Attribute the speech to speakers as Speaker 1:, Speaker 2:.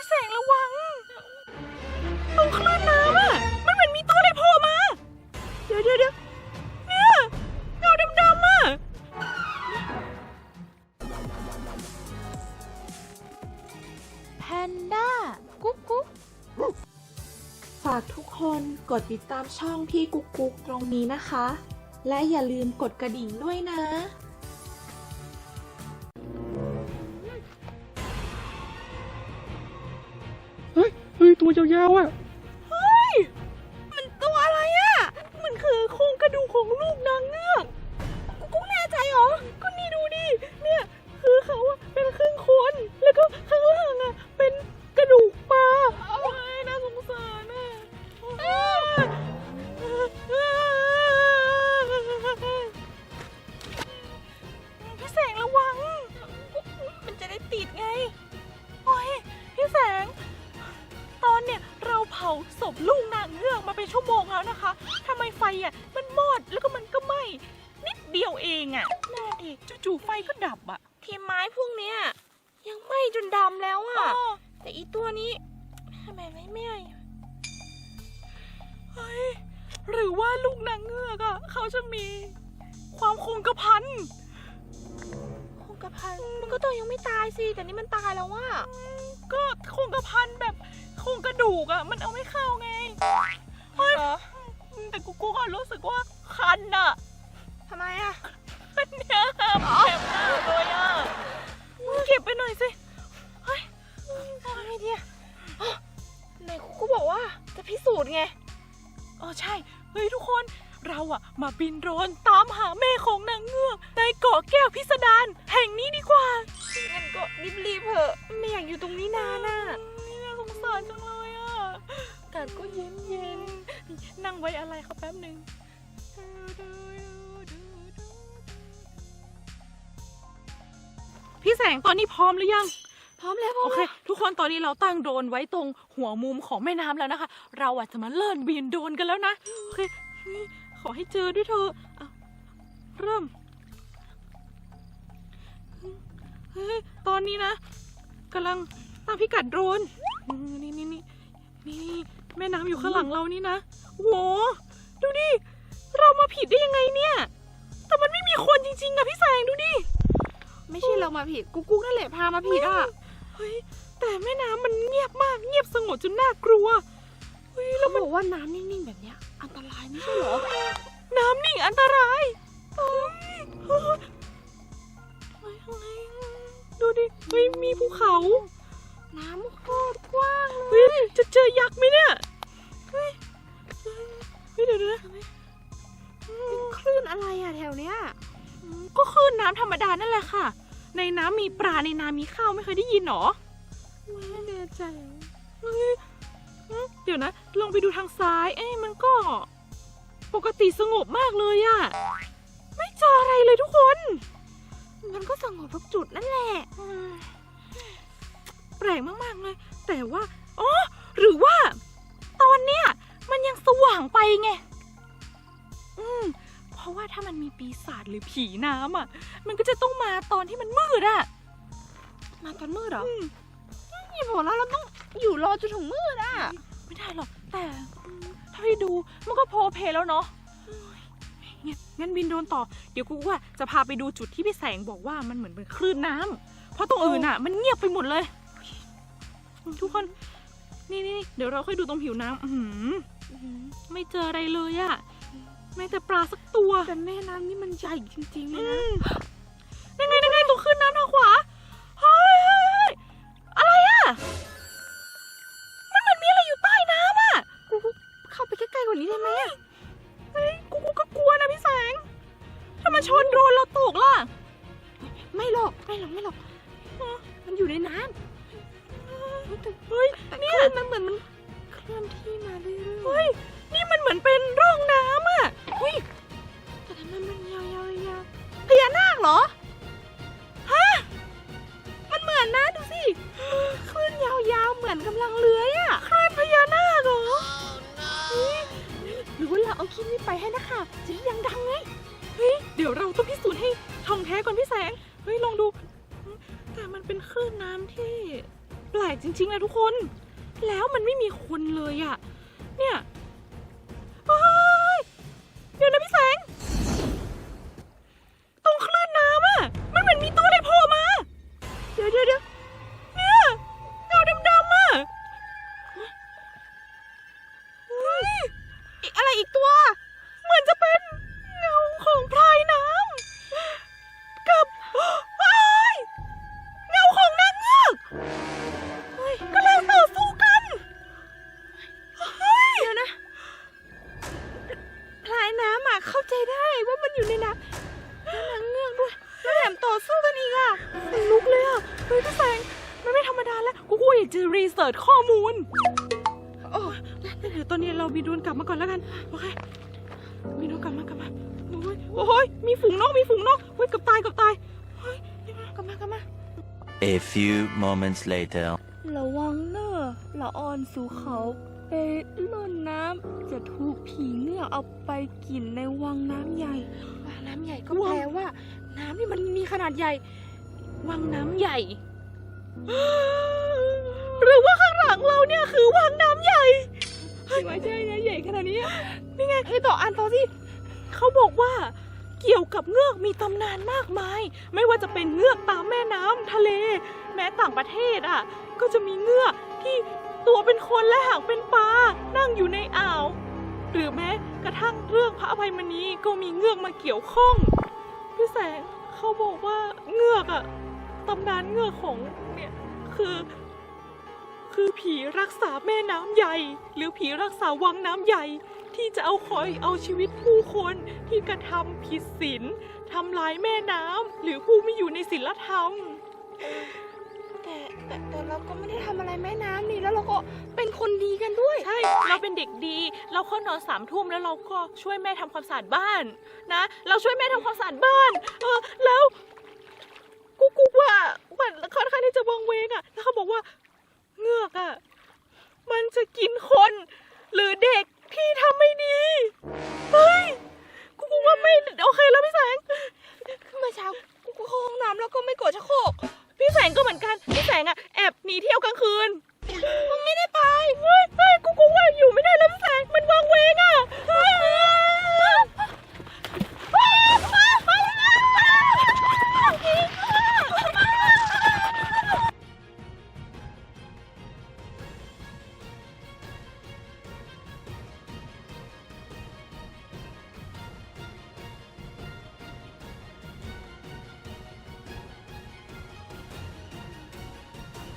Speaker 1: พี่แสงระวังตรงคลื่นน้ำอะ มันเหมือนมีตัวอะไรโผล่มา เดี๋ยวเดี๋ยวเดี๋ยวเนี่ยเงาดำๆอะ
Speaker 2: แพนด้า กุ๊กกุ๊ก
Speaker 3: ฝากทุกคนกดติดตามช่องพี่กุ๊กกุ๊กตรงนี้นะคะ และอย่าลืมกดกระดิ่งด้วยนะ
Speaker 4: ตัวยาวๆอะ
Speaker 1: เฮ้ย มันตัวอะไรอะ มันคือโครงกระดูกของลูกนางเงือกกูกูแน่ใจเหรอ เราเผาศพลูกนางเงือกมาเป็นชั่วโมงแล้วนะคะทำไมไฟอะมันมอดแล้วก็มันก็ไหม้นิดเดียวเองอะน่าดิจู่ๆไฟก็ดับอะ
Speaker 2: ทีไม้พวกเนี้ยยังไหม้จนดำแล้วอะแต่อีตัวนี้ทำไมไม่ไหม้
Speaker 1: เฮ้ยหรือว่าลูกนางเงือกอะเขาจะมีความคงกระพัน
Speaker 2: คงกระพันมันก็ตัวยังไม่ตายสิ แต่นี่มันตายแล้วว่า
Speaker 1: ก็คงกระพันแบบโครงกระดูกอะมันเอาไม่เข้าไงเฮ้ยแต่กูกูก็รู้สึกว่าคันอะ
Speaker 2: ทำไมอะ
Speaker 1: คันเนี่ยแสบมากเลยอะเก็บไปหน่อยสิ
Speaker 2: ทำไงดีอะอ๋อไหนคุกก็บอกว่าจะพิสูจน์ไง
Speaker 1: เออใช่เฮ้ยทุกคนเราอะมาบินโดรนตามหาแม่ของนางเงือกในเกาะแก้วพิสดารแห่งนี้ดีกว่า
Speaker 2: งั้นก็รีบๆเถอะ
Speaker 1: กาศก็เย็นเย็นๆนั่งไว้อะไรเขาแป๊บหนึ่งพี่แสงตอนนี้พร้อมหรือยัง
Speaker 2: พร้อมแล้วพร้อ
Speaker 1: โอ
Speaker 2: ม
Speaker 1: เค
Speaker 2: แล้ว
Speaker 1: ทุกคนตอนนี้เราตั้งโดรนไว้ตรงหัวมุมของแม่น้ำแล้วนะคะ เราอาจจะมาเลิ่นบินโดรนกันแล้วนะโอเคนี่ขอให้เจอด้วยเธอะอะเริ่มเฮ้ยตอนนี้นะกำลังตั้งพิกัดโดรนอืมนี่นี่นี่นี่ แม่น้ำอยู่ข้างหลังเรานี่นะโหดูดิ เรามาผิดได้ยังไงเนี่ย แต่มันไม่มีคนจริงๆอะพี่แสงดูดิ
Speaker 2: ไม่ใช่เรามาผิดกุ๊กกุ๊กนั่นแหละพามาผิดอะ
Speaker 1: เฮ้ย แต่แม่น้ำมันเงียบมาก เงียบสงบจนน่ากลัว เฮ้ยแล้
Speaker 2: เรา
Speaker 1: วมัน
Speaker 2: บอกว่าน้ำนิ่งๆแบบเนี้ย อันตรายไม่ใช่เหรอ
Speaker 1: น้ำนิ่งอันตรายเฮ้ยเฮ้ยเฮ้ยเฮ้ยดูดิ เฮ้ย มีภูเขา
Speaker 2: น้ำโคตรกว้าง
Speaker 1: เฮ้ยจะเจอยักษ์ไหมเนี่ยเฮ้ยเฮ้ยเดี๋ยวเดี๋ยวนะอืม
Speaker 2: คลื่นอะไรอะแถวเนี้ย
Speaker 1: ก็คือน้ำธรรมดานั่นแหละค่ะ ในน้ำมีปลาในน้ำมีข้าวไม่เคยได้ยินหรอ
Speaker 2: ไม่แน่ใจ
Speaker 1: เฮ้ยเอ๊ะเดี๋ยวนะ ลองไปดูทางซ้าย เอ้ยมันก็ ปกติสงบมากเลยอะไม่เจออะไรเลยทุกคน
Speaker 2: มันก็สงบทุกจุดนั่นแหละ
Speaker 1: อืมแป ลกมากๆเลย แต่ว่าอ๋อหรือว่า ตอนเนี้ยมันยังสว่างไปไง อืม เพราะว่าถ้ามันมีปีศาจหรือผีน้ำอะ มันก็จะต้องมาตอนที่มันมืดอะ
Speaker 2: มาตอนมืดเหรอ
Speaker 1: อืม
Speaker 2: นี่บอกแล้วเราต้องอยู่รอจนถึงมืดอะ
Speaker 1: ไม่ได้หรอก แต่อืมถ้าให้ดูมันก็โพลเพลแล้วเนาะงั้นงั้นบินโดรนต่อ เดี๋ยวกูว่าจะพาไปดูจุดที่พี่แสงบอกว่ามันเหมือนเป็นคลื่นน้ำเพราะตรงอื่นอะ มันเงียบไปหมดเลย ทุกคน นี่นี่เดี๋ยวเราค่อยดูตรงผิวน้ำอื้อหือไม่เจออะไรเลยอะไม่แต่ปลาสักตัว
Speaker 2: แต่แม่น้ำนี่มันใหญ่จริงๆเล
Speaker 1: อื
Speaker 2: ยนะ
Speaker 1: มยังไงยังไงตรงขึ้นน้ำทางขวา เฮ้ยแต่เนี่
Speaker 2: ค
Speaker 1: ย
Speaker 2: ลื่นมันเหมือนมันเคลื่อนที่มาเรื่อย
Speaker 1: เฮ้ย นี่มันเหมือนเป็นร่องน้ำอะเฮ้ย
Speaker 2: ๆแต่ทำไมมันยาวๆยาว
Speaker 1: พญานาคเหรอ
Speaker 2: ลกจ
Speaker 1: ริงๆนะทุกคน แล้วมันไม่มีคนเลยอะเนี่ย อยากจะรีเสิร์ชข้อมูลโอ้เดี๋ยวตอนนี้เราบินโดรนกลับมาก่อนแล้วกันโอเคบินโดรนกลับมากลับมาโอ้ยโอ้ยมีฝูงนกมีฝูงนกเฮ้ยเกับตายเกับตายเฮ้ยกลับมากลับมา
Speaker 5: A few moments later.
Speaker 2: ระวังเนอะละออนสู่เขาไปล่นน้ำจะถูกผีเงือกเอาไปกินในวังน้ำใหญ่
Speaker 1: วังน้ำใหญ่ก็แปลว่า น้ำนี่มันมีขนาดใหญ่ วังน้ำใหญ่ เราเนี่ยคือวังน้ำใหญ่
Speaker 2: ไม่ใช่นะใหญ่ขนาดนี้
Speaker 1: นี่ไงให้ต่ออ่านต่อสิเขาบอกว่าเกี่ยวกับเงือกมีตำนานมากมาย ไม่ว่าจะเป็นเงือกตามแม่น้ำทะเล แม้ต่างประเทศอะ ก็จะมีเงือกที่ตัวเป็นคนและหางเป็นปลานั่งอยู่ในอ่าว หรือแม้กระทั่งเรื่องพระอภัยมณีก็มีเงือกมาเกี่ยวข้องพี่แสงเขาบอกว่าเงือกอะตำนานเงือกของเนี่ยคือ คือผีรักษาแม่น้ำใหญ่ หรือผีรักษาวังน้ำใหญ่ ที่จะเอาคอยเอาชีวิตผู้คนที่กระทำผิดศีลทำร้ายแม่น้ำหรือผู้ไม่อยู่ในศีลธรรม
Speaker 2: แต่แต่แต่เราก็ไม่ได้ทำอะไรแม่น้ำนี่แล้วเราก็เป็นคนดีกันด้วย
Speaker 1: ใช่ เราเป็นเด็กดี เราเข้านอนสามทุ่มแล้วเราก็ช่วยแม่ทำความสะอาดบ้านนะ เราช่วยแม่ทำความสะอาดบ้าน เออ แล้ว กูกูว่ามันค่อนข้างที่จะวังเวงอะแล้วเขาบอกว่าเือกอะ่ะ มันจะกินคน หรือเด็กพี่ทำไม่ดี เฮ้ย กูกูว่าไม่โอเคแล้วพี่แสง
Speaker 2: เมื่อเช้ากูเข้าห้องน้ำแล้วก็ไม่กดชะโคก
Speaker 1: พี่แสงก็เหมือนกัน พี่แสงอะ่ะแอบหนีเที่ยวกลางคืน
Speaker 2: มันไม่ได้ไป
Speaker 1: เฮ้ยเฮ้ยกูกูว่า
Speaker 2: อ
Speaker 1: ยู่ไม่ได้แล้วพี่แส
Speaker 2: ง
Speaker 1: มันวางเวงอะ